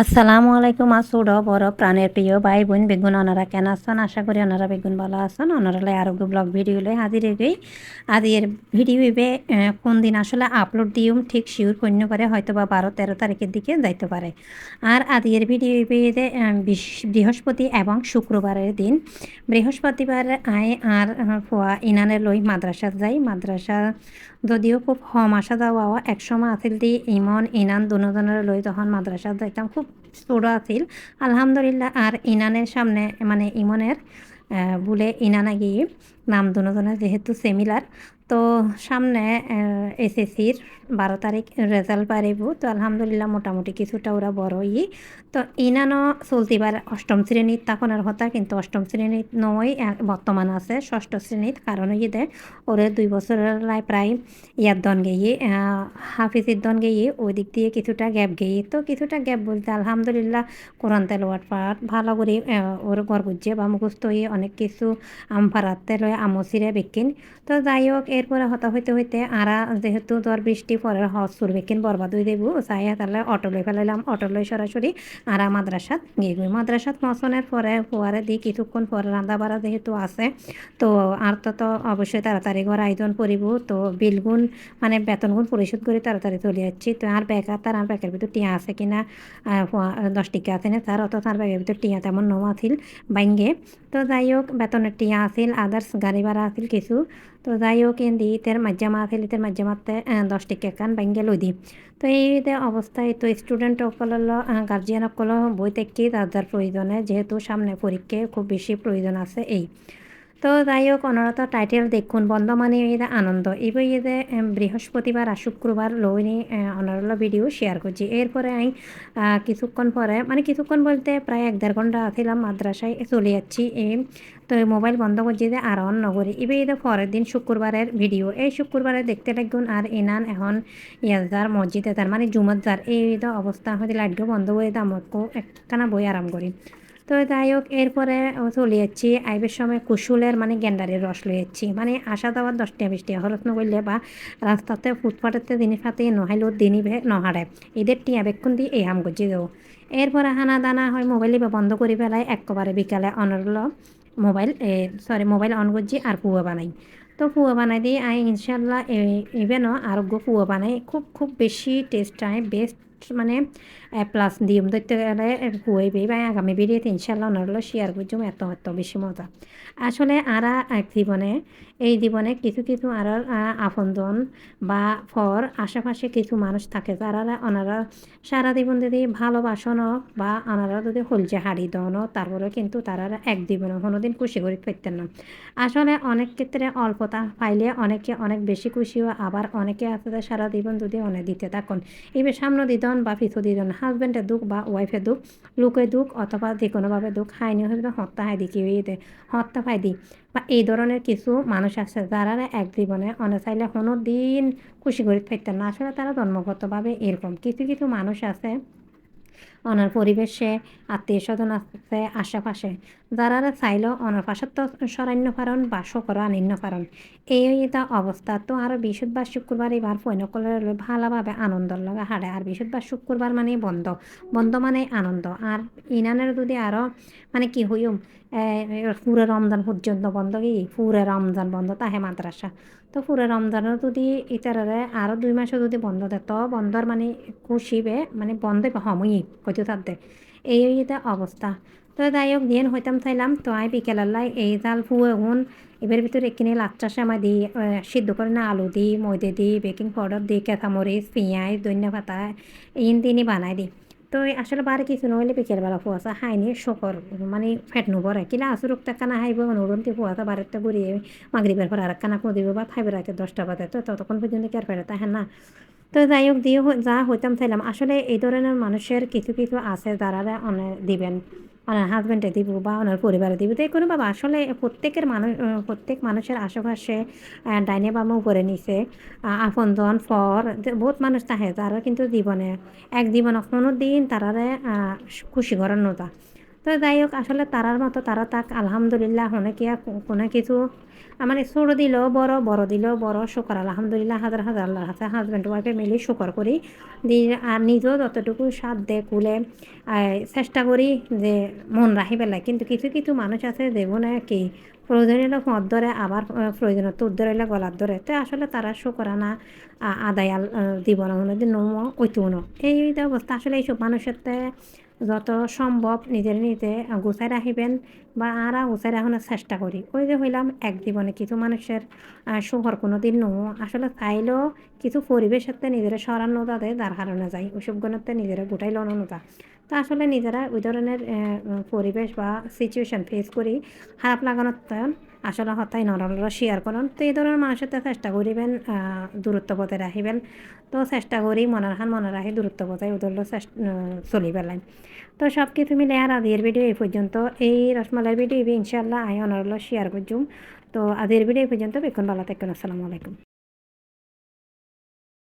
আসসালামু আলাইকুম আসুড বড় প্রাণের প্রিয় ভাই বোন বেগুন ওনারা কেন আছেন? আশা করি ওনারা বেগুন ভালো আছেন। ওনারা লাই আরোগ্য ব্লগ ভিডিও লাই হাজির গই এর ভিডিও ইবে কোন দিন আসলে আপলোড দিউম ঠিক শিওর কন্য করে হয়তো বা বারো তেরো তারিখের দিকে যাইতে পারে। আর আজ এর ভিডিও ইবে বৃহস্পতি এবং শুক্রবারের দিন। বৃহস্পতিবার আয় আর ফুয়া ইনানের লই মাদ্রাসা যাই। মাদ্রাসা যদিও খুব হম আসা যাওয়া এক সময় আছিল দি ইমন, ইনান দুজনের লই তখন মাদ্রাসা যাইতাম, খুব ছোটো আছিল আলহামদুলিল্লাহ, আর ইনানের সামনে মানে ইমনের বলে ইনানা গিয়ে নাম দুজনের যেহেতু সেমিলার তো সামনে এসএসসির বারো তারিখ রেজাল্ট পারিব তো আলহামদুলিল্লাহ মোটামুটি কিছুটা ওরা বড়ই। তো ইনানো চলতিবার অষ্টম শ্রেণীত তখনের কথা কিন্তু অষ্টম শ্রেণীত নয় বর্তমান আছে ষষ্ঠ শ্রেণীত কারণ ইয়ে ওরে দুই বছরের লাই প্রায় ইয়ার দন গেয়ে হাফিজের দন গেয়ে ওই দিক দিয়ে কিছুটা গ্যাপ গেয়ে তো কিছুটা গ্যাপ বলতে আলহামদুলিল্লাহ কোরআন তেলোয়াট পাঠ ভালো করে ওর গর্বজ্জে বা মুখস্থ অনেক কিছু আম ফারাতে লয় আমসিরে বেকিন তো যাই হোক এরপরে হতা হইতে হইতে আরা যেহেতু ধর বৃষ্টি পরের হজ সুরবেকিন বরবাদ হয়ে দেবো চাই তাহলে অটো লই ফেলাইলাম। অটো লই সরাসরি আরা মাদ্রাসাত গিয়ে গই মাদ্রাসাত মশনের পরে হওয়ারে দি কিছুক্ষণ পরে রান্না বাড়া যেহেতু আছে, তো আর তো তো অবশ্যই তাড়াতাড়ি ঘর আয়োজন করিব। তো বিলগুন মানে বেতনগুন পরিশোধ করে তাড়াতাড়ি চলে যাচ্ছি। তো আর বেকার, তার আর ব্যাগের ভিতর টিয়া আছে কিনা দশ টিকা আছে না তার অত তার ব্যাগের ভিতর টিয়া তেমন নৌ আছিল, বাইঙ্গে। তো যাই হোক, বেতনের টিয়া আছিল আদার্স গাড়ি ভাড়া আছিল কিছু। তো যাই হোক এন্দি ইতের মাজ্জামা আছিল ইতের মাজ্জামাতে দশ টিকা কান বাইঙ্গে লই দি তো এই অবস্থায় তো স্টুডেন্ট সকলের গার্জিয়ান সকল বই থেকে যার যার প্রয়োজনে যেহেতু সামনে পরীক্ষায় খুব বেশি প্রয়োজন আছে এই তো যাই হোক অনরত টাইটেল দেখুন বন্ধ মানে এটা আনন্দ এবার যে বৃহস্পতিবার আর শুক্রবার লইনি অনরল ভিডিও শেয়ার করছি এরপরে আমি কিছুক্ষণ পরে মানে কিছুক্ষণ বলতে প্রায় এক দেড় ঘণ্টা ছিলাম মাদ্রাসায় চলে যাচ্ছি তো মোবাইল বন্ধ করছি যে আর অন নগরী এবার এটা পরের দিন শুক্রবারের ভিডিও এই শুক্রবারে দেখতে লাগুন আর এনান এখন ইয়াজার মসজিদে তার মানে জুমত যার এই অবস্থা হয়তো লাইটও বন্ধ করে দামকো একখানা বই আরাম করি তো যাই হোক, এরপরে চলে যাচ্ছি। আইবের সময় কুশুলের মানে গেন্ডারের রস লই যাচ্ছি। মানে আসা যাওয়ার দশটা বিশটা হরত নগরলে বা রাস্তাতে ফুটপাতেতে দিনে ফাতে নহাইলেও দিনই নহারে এদের টিয়া বেক্ষণ দিয়ে এই হাম গজি দেবো এরপরে হানা দানা হয় মোবাইল বন্ধ করে ফেলাই একবারে বিকালে অনরল মোবাইল সরি মোবাইল অন করছি আর পুয়া বানাই। তো পুয়া বানাই দিয়ে আই ইনশাল্লাহ ইভেনও আরোগ্য পুয়া বানাই। খুব খুব বেশি টেস্ট আয় বেস্ট মানে প্লাস দিম ধরতে গেলে হুয়াইবে বা আগামী ভিডিওতে ইনশাল্লাহ ওনারগুলো শেয়ার করছি এত এত বেশি মজা আসলে আরা এক জীবনে এই জীবনে কিছু কিছু আর আপনজন বা ফর আশেপাশে কিছু মানুষ থাকে, যারা ওনারা সারা জীবন যদি ভালোবাসন বা ওনারা যদি হলজে হাড়ি দন তারপরে কিন্তু তারা এক জীবনে কোনোদিন খুশি করে ফেরতেন না। আসলে অনেক ক্ষেত্রে অল্পতা পাইলে অনেকে অনেক বেশি খুশিও আবার অনেকে আছে সারা জীবন যদি অনেক দিতে থাকুন। এবার সামনে দিদন বা পিছু দিদন হাজব্যান্ডের দুঃখ বা ওয়াইফের দুঃখ লোকের দুঃখ অথবা যে কোনোভাবে দুঃখ হাইনি হয়ে হত্যা হাই দেখি হয়ে হত্যা ফাই দি বা এই ধরনের কিছু মানুষ আছে যারা এক জীবনে অনেক চাইলে কোনো দিন খুশি করে থাকতেন না, আসলে তারা জন্মগতভাবে এরকম। কিছু কিছু মানুষ আছে অনার পরিবেশে আত্মীয় স্বজন আছে, আশেপাশে। যারা চাইলেও অনার পাশত তো সরান্য পারণ বাসও করো আনিন্য পারণ এই এটা অবস্থা। তো আর বৃহস্পতিবার, শুক্রবার, এবার ফৈনকলের ভালোভাবে আনন্দ লগা হারে আর বৃহস্পতিবার, শুক্রবার মানে বন্ধ। বন্ধ মানে আনন্দ। আর ইনানের যদি আরও মানে কি হইম পুরে রমজান পর্যন্ত বন্ধ কি? পুরো রমজান বন্ধ তাহে মাদ্রাসা। তো পুরো রমজানও যদি ইতারে আরও দুই মাসও যদি বন্ধ দেয় তো বন্ধর মানে খুশিবে মানে বন্ধ সময় হয়তো তাদের এই এটা অবস্থা তো যাই হোক দিয়ে হইতাম চাইলাম তো আই বিকেলাল্লাই এই জাল ফুয়ে গুণ এবার ভিতরে এখানে লাচ্চা সময় দিই সিদ্ধ করে না আলু দিই ময়দা দিই বেকিং পাউডার দিই কেঁচামরিচ পেঁয়াজ ধনিয়া পাতা ইন তিনি বানাই দিই তো আসলে বারে কিছু নহলে বিকেলবেলা ফুয়াশা হাইনি শকর মানে ফেট নবরে কিলা আসু রক্ত কানা হাইব উড়ন্তি ফুয়াশা বারেতে ঘুরিয়ে মাগরিবের পর আর কানা করে দিব বা খাইবে রাতে দশটা বাজে। তো ততক্ষণ পর্যন্ত কেয়ার ফেরত হ্যাঁ না? তো যাই হোক, দিয়ে যা হইতাম চাইলাম। আসলে এই ধরনের মানুষের কিছু কিছু আছে যারা অনেক দিবেন। ওনার হাজব্যান্ডে দিব বা ওনার পরিবারে দিব তো কোনো বাবা আসলে প্রত্যেকের মানুষ, প্রত্যেক মানুষের আশেপাশে ডাইনে বামও করে নিছে আপনজন ফর বহুত মানুষ তাহে তারা কিন্তু জীবনে, এক জীবনে কোনো দিন তারারে খুশি করার নতা তো যাই হোক, আসলে তারার মতো তারা তাক, আলহামদুলিল্লাহ, অনেকে কোনো কিছু মানে ছোট দিলেও বড় বড় দিলেও বড় শুকর। আলহামদুলিল্লাহ, হাজার হাজার আল্লাহর হাতে হাজব্যান্ড ওয়াইফে মিলি শুকর করি। আর নিজেও যতটুকু দে, কুলে চেষ্টা করি যে মন রাখি পেলাই কিন্তু কিছু কিছু মানুষ আছে যেগুলো কি প্রয়োজনীয় মত ধরে, আবার প্রয়োজনীয় তোর ধরে গলার ধরে। তো আসলে তারা শুকরা না আদায় দিব না দিন নমো ওইতো এই অবস্থা। আসলে এইসব মানুষের যত সম্ভব নিজের নিজে গুছাই রাখিবেন বা আরা গুছাই রাখানোর চেষ্টা করি ওই যে হইলাম এক জীবনে কিছু মানুষের শহর কোনো দিন নো আসলে চাইলেও কিছু পরিবেশের নিজের সরানো যাতে তার হারানো যায় ওইসব গুণতে নিজেরা গোটাই লনানো তা তো আসলে নিজেরা ওই ধরনের পরিবেশ বা সিচুয়েশান ফেস করি খারাপ লাগানোর আসলে হতাই নরলরা শেয়ার করেন। তো এই ধরনের মানুষের তো চেষ্টা করিবেন দূরত্ব বজায় রাখিবেন। তো চেষ্টা করি মনের হান মনে রাখি, দূরত্ব বজায় ওদের চলি পেলাই তো সব কিছু মিলে আর আদির ভিডিও এই পর্যন্ত। এই রসমালাইয়ের ভিডিও ইনশাল্লাহ আই অনারগুলো শেয়ার করছুম। তো আদির ভিডিও এই পর্যন্ত বেক্ষণ ভালো থাকুন আসসালামু আলাইকুম।